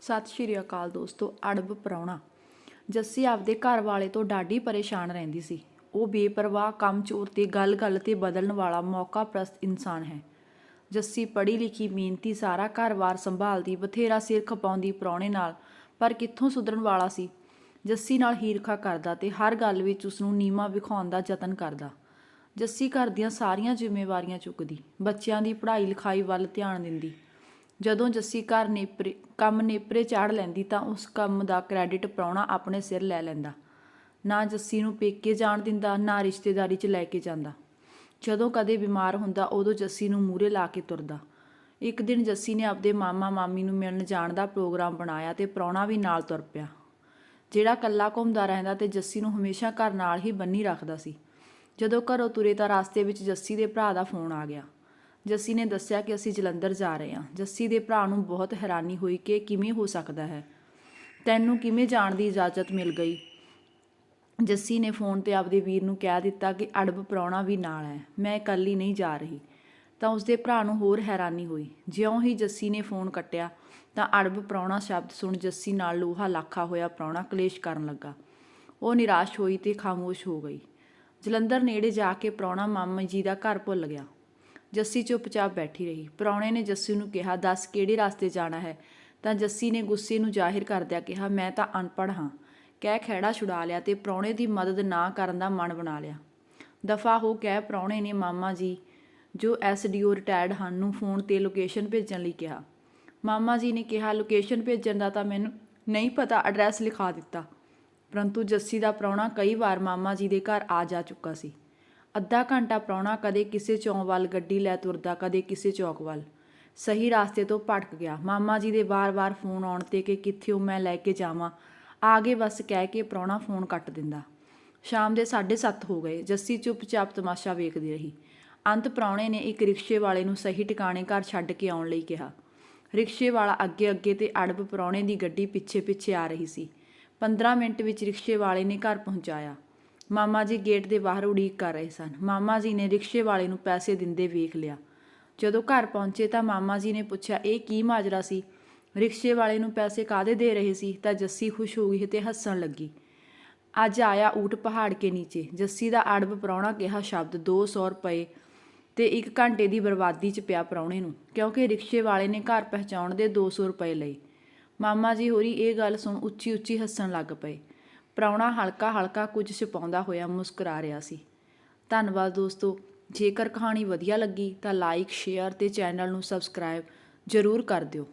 ਸਤਿ ਸ਼੍ਰੀ ਅਕਾਲ ਦੋਸਤੋ, ਅੜਬ ਪ੍ਰਾਹੁਣਾ ਜੱਸੀ ਆਪਦੇ ਘਰ ਵਾਲੇ ਤੋਂ ਡਾਢੀ ਪਰੇਸ਼ਾਨ ਰਹਿੰਦੀ ਸੀ। ਉਹ ਬੇਪਰਵਾਹ ਕੰਮ ਚੋਰ ਤੇ ਗੱਲ-ਗੱਲ ਤੇ ਬਦਲਣ ਵਾਲਾ ਮੌਕਾ ਪ੍ਰਸਤ ਇਨਸਾਨ ਹੈ। ਜੱਸੀ ਪੜ੍ਹੀ ਲਿਖੀ ਮਿਹਨਤੀ, ਸਾਰਾ ਘਰ-ਬਾਰ ਸੰਭਾਲਦੀ, ਬਥੇਰਾ ਸਿਰ ਖਪਾਉਂਦੀ ਪ੍ਰਾਹੁਣੇ ਨਾਲ, ਪਰ ਕਿੱਥੋਂ ਸੁਧਰਨ ਵਾਲਾ ਸੀ? ਜੱਸੀ ਨਾਲ ਹੀਰਖਾ ਕਰਦਾ ਤੇ ਹਰ ਗੱਲ ਵਿੱਚ ਉਸ ਨੂੰ ਨੀਮਾ ਵਿਖਾਉਣ ਦਾ ਯਤਨ ਕਰਦਾ। ਜੱਸੀ ਘਰ ਦੀਆਂ ਸਾਰੀਆਂ ਜ਼ਿੰਮੇਵਾਰੀਆਂ ਚੁੱਕਦੀ, ਬੱਚਿਆਂ ਦੀ ਪੜ੍ਹਾਈ ਲਿਖਾਈ ਵੱਲ ਧਿਆਨ ਦਿੰਦੀ ਜਦੋਂ ਜੱਸੀ ਘਰ ਨੇਪਰੇ, ਕੰਮ ਨੇਪਰੇ ਚਾੜ ਲੈਂਦੀ ਤਾਂ ਉਸ ਕੰਮ ਦਾ ਕ੍ਰੈਡਿਟ ਪ੍ਰਾਹੁਣਾ ਆਪਣੇ ਸਿਰ ਲੈ ਲੈਂਦਾ। ਨਾ ਜੱਸੀ ਨੂੰ ਪੇਕੇ ਜਾਣ ਦਿੰਦਾ, ਨਾ ਰਿਸ਼ਤੇਦਾਰੀ 'ਚ ਲੈ ਕੇ ਜਾਂਦਾ। ਜਦੋਂ ਕਦੇ ਬਿਮਾਰ ਹੁੰਦਾ, ਉਦੋਂ ਜੱਸੀ ਨੂੰ ਮੂਰੇ ਲਾ ਕੇ ਤੁਰਦਾ। ਇੱਕ ਦਿਨ ਜੱਸੀ ਨੇ ਆਪਦੇ ਮਾਮਾ ਮਾਮੀ ਨੂੰ ਮਿਲਣ ਜਾਣ ਦਾ ਪ੍ਰੋਗਰਾਮ ਬਣਾਇਆ ਤੇ ਪ੍ਰਾਹੁਣਾ ਵੀ ਨਾਲ ਤੁਰ ਪਿਆ। ਜਿਹੜਾ ਕੱਲਾ ਘੁੰਮਦਾ ਰਹਿੰਦਾ ਤੇ ਜੱਸੀ ਨੂੰ ਹਮੇਸ਼ਾ ਘਰ ਨਾਲ ਹੀ ਬੰਨੀ ਰੱਖਦਾ ਸੀ। ਜਦੋਂ ਘਰੋਂ ਤੁਰੇ ਤਾਂ ਰਾਸਤੇ ਵਿੱਚ ਜੱਸੀ ਦੇ ਭਰਾ ਦਾ ਫੋਨ ਆ ਗਿਆ। ਜੱਸੀ ਨੇ ਦੱਸਿਆ ਕਿ ਅਸੀਂ ਜਲੰਧਰ ਜਾ ਰਹੇ ਹਾਂ। ਜੱਸੀ ਦੇ ਭਰਾ ਨੂੰ ਬਹੁਤ ਹੈਰਾਨੀ ਹੋਈ ਕਿ ਕਿਵੇਂ ਹੋ ਸਕਦਾ ਹੈ। ਤੈਨੂੰ ਕਿਵੇਂ ਜਾਣ ਦੀ ਇਜਾਜ਼ਤ ਮਿਲ ਗਈ? ਜੱਸੀ ਨੇ ਫੋਨ ਤੇ ਆਪਦੇ ਵੀਰ ਨੂੰ ਕਹਿ ਦਿੱਤਾ ਕਿ ਅੜਬ ਪ੍ਰਾਹੁਣਾ ਵੀ ਨਾਲ ਹੈ। ਮੈਂ ਇਕੱਲੀ ਨਹੀਂ ਜਾ ਰਹੀ। ਤਾਂ ਉਸਦੇ ਭਰਾ ਨੂੰ ਹੋਰ ਹੈਰਾਨੀ ਹੋਈ। ਜਿਉਂ ਹੀ ਜੱਸੀ ਨੇ ਫੋਨ ਕੱਟਿਆ, ਤਾਂ ਅੜਬ ਪ੍ਰਾਹੁਣਾ ਸ਼ਬਦ ਸੁਣ ਜੱਸੀ ਨਾਲ ਲੋਹਾ ਲਾਖਾ ਹੋਇਆ ਪ੍ਰਾਹੁਣਾ ਕਲੇਸ਼ ਕਰਨ ਲੱਗਾ। ਉਹ ਨਿਰਾਸ਼ ਹੋਈ ਤੇ ਖਾਮੋਸ਼ ਹੋ ਗਈ। ਜਲੰਧਰ ਨੇੜੇ ਜਾ ਕੇ ਪ੍ਰਾਹੁਣਾ ਮਾਮਾ ਜੀ ਦਾ ਘਰ ਭੁੱਲ ਗਿਆ। ਜੱਸੀ ਚੁੱਪਚਾਪ ਬੈਠੀ ਰਹੀ। ਪ੍ਰਾਹੁਣੇ ਨੇ ਜੱਸੀ ਨੂੰ ਕਿਹਾ, ਦੱਸ ਕਿਹੜੇ ਰਸਤੇ ਜਾਣਾ ਹੈ? ਤਾਂ ਜੱਸੀ ਨੇ ਗੁੱਸੇ ਨੂੰ ਜ਼ਾਹਿਰ ਕਰਦਿਆਂ ਕਿਹਾ, ਮੈਂ ਤਾਂ ਅਨਪੜ੍ਹ ਹਾਂ। ਕਹਿ ਖਹਿੜਾ ਛੁਡਾ ਲਿਆ ਤੇ ਪ੍ਰਾਹੁਣੇ ਦੀ ਮਦਦ ਨਾ ਕਰਨ ਦਾ ਮਨ ਬਣਾ ਲਿਆ। ਦਫਾ ਹੋ ਕਹਿ ਪ੍ਰਾਹੁਣੇ ਨੇ ਮਾਮਾ ਜੀ, ਜੋ ਐਸਡੀਓ ਰਿਟਾਇਰਡ ਹਨ, ਨੂੰ ਫੋਨ ਤੇ ਲੋਕੇਸ਼ਨ ਭੇਜਣ ਲਈ ਕਿਹਾ। ਮਾਮਾ ਜੀ ਨੇ ਕਿਹਾ, ਲੋਕੇਸ਼ਨ ਭੇਜਣ ਦਾ ਤਾਂ ਮੈਨੂੰ ਨਹੀਂ ਪਤਾ, ਐਡਰੈਸ ਲਿਖਾ ਦਿੱਤਾ। ਪਰੰਤੂ ਜੱਸੀ ਦਾ ਪ੍ਰਾਹੁਣਾ ਕਈ ਵਾਰ ਮਾਮਾ ਜੀ ਦੇ ਘਰ ਆ ਜਾ ਚੁੱਕਾ ਸੀ। ਅੱਧਾ ਘੰਟਾ ਪ੍ਰਾਹੁਣਾ ਕਦੇ ਕਿਸੇ ਚੌਂਕ ਵੱਲ, ਗੱਡੀ ਲੈ ਤੁਰਦਾ ਕਦੇ ਕਿਸੇ ਚੌਕ ਵੱਲ। ਸਹੀ ਰਾਸਤੇ ਤੋਂ ਭਟਕ ਗਿਆ। ਮਾਮਾ ਜੀ ਦੇ ਵਾਰ-ਵਾਰ ਫੋਨ ਆਉਣ ਤੇ ਕਿ ਕਿੱਥੇ ਉਹ, ਮੈਂ ਲੈ ਕੇ ਜਾਵਾਂ। ਆਗੇ ਬਸ ਕਹਿ ਕੇ ਪ੍ਰਾਹੁਣਾ ਫੋਨ ਕੱਟ ਦਿੰਦਾ। ਸ਼ਾਮ ਦੇ 7:30 ਹੋ ਗਏ। ਜੱਸੀ ਚੁੱਪਚਾਪ ਤਮਾਸ਼ਾ ਵੇਖਦੀ ਰਹੀ। ਅੰਤ ਪ੍ਰਾਹੁਣੇ ਨੇ ਇੱਕ ਰਿਕਸ਼ੇ ਵਾਲੇ ਨੂੰ ਸਹੀ ਟਿਕਾਣੇ ਘਰ ਛੱਡ ਕੇ ਆਉਣ ਲਈ ਕਿਹਾ। ਰਿਕਸ਼ੇ ਵਾਲਾ ਅੱਗੇ-ਅੱਗੇ ਤੇ ਅੜਬ ਪ੍ਰਾਹੁਣੇ ਦੀ ਗੱਡੀ ਪਿੱਛੇ-ਪਿੱਛੇ ਆ ਰਹੀ ਸੀ। 15 ਮਿੰਟ ਵਿੱਚ ਰਿਕਸ਼ੇ ਵਾਲੇ ਨੇ ਘਰ ਪਹੁੰਚਾਇਆ। ਮਾਮਾ ਜੀ ਗੇਟ ਦੇ ਬਾਹਰ ਉਡੀਕ ਕਰ ਰਹੇ ਸਨ। ਮਾਮਾ ਜੀ ਨੇ ਰਿਕਸ਼ੇ ਵਾਲੇ ਨੂੰ ਪੈਸੇ ਦਿੰਦੇ ਵੇਖ ਲਿਆ। ਜਦੋਂ ਘਰ ਪਹੁੰਚੇ ਤਾਂ ਮਾਮਾ ਜੀ ਨੇ ਪੁੱਛਿਆ, ਇਹ ਕੀ ਮਾਜਰਾ ਸੀ? ਰਿਕਸ਼ੇ ਵਾਲੇ ਨੂੰ ਪੈਸੇ ਕਾਦੇ ਦੇ ਰਹੇ ਸੀ? ਤਾਂ ਜੱਸੀ ਖੁਸ਼ ਹੋ ਗਈ ਤੇ ਹੱਸਣ ਲੱਗੀ। ਅੱਜ ਆਇਆ ਊਟ ਪਹਾੜ ਕੇ ਨੀਚੇ। ਜੱਸੀ ਦਾ ਅੜਬ ਪ੍ਰਾਹੁਣਾ ਕਿਹਾ ਸ਼ਬਦ 200 ਰੁਪਏ ਤੇ ਇੱਕ ਘੰਟੇ ਦੀ ਬਰਬਾਦੀ ਚ ਪਿਆ ਪ੍ਰਾਹੁਣੇ ਨੂੰ, ਕਿਉਂਕਿ ਰਿਕਸ਼ੇ ਵਾਲੇ ਨੇ ਘਰ ਪਹੁੰਚਾਉਣ ਦੇ 200 ਰੁਪਏ ਲਏ। ਮਾਮਾ ਜੀ ਹੋਰੀ ਇਹ ਗੱਲ ਸੁਣ ਉੱਚੀ ਉੱਚੀ ਹੱਸਣ ਲੱਗ ਪਏ। ਪ੍ਰਾਹੁਣਾ ਹਲਕਾ ਹਲਕਾ ਕੁਝ ਛਿਪਾਉਂਦਾ ਹੋਇਆ ਮੁਸਕਰਾ ਰਿਹਾ ਸੀ। ਧੰਨਵਾਦ ਦੋਸਤੋ, ਜੇਕਰ ਕਹਾਣੀ ਵਧੀਆ ਲੱਗੀ ਤਾਂ ਲਾਈਕ ਸ਼ੇਅਰ ਤੇ ਚੈਨਲ ਨੂੰ ਸਬਸਕ੍ਰਾਈਬ ਜ਼ਰੂਰ ਕਰ ਦਿਓ।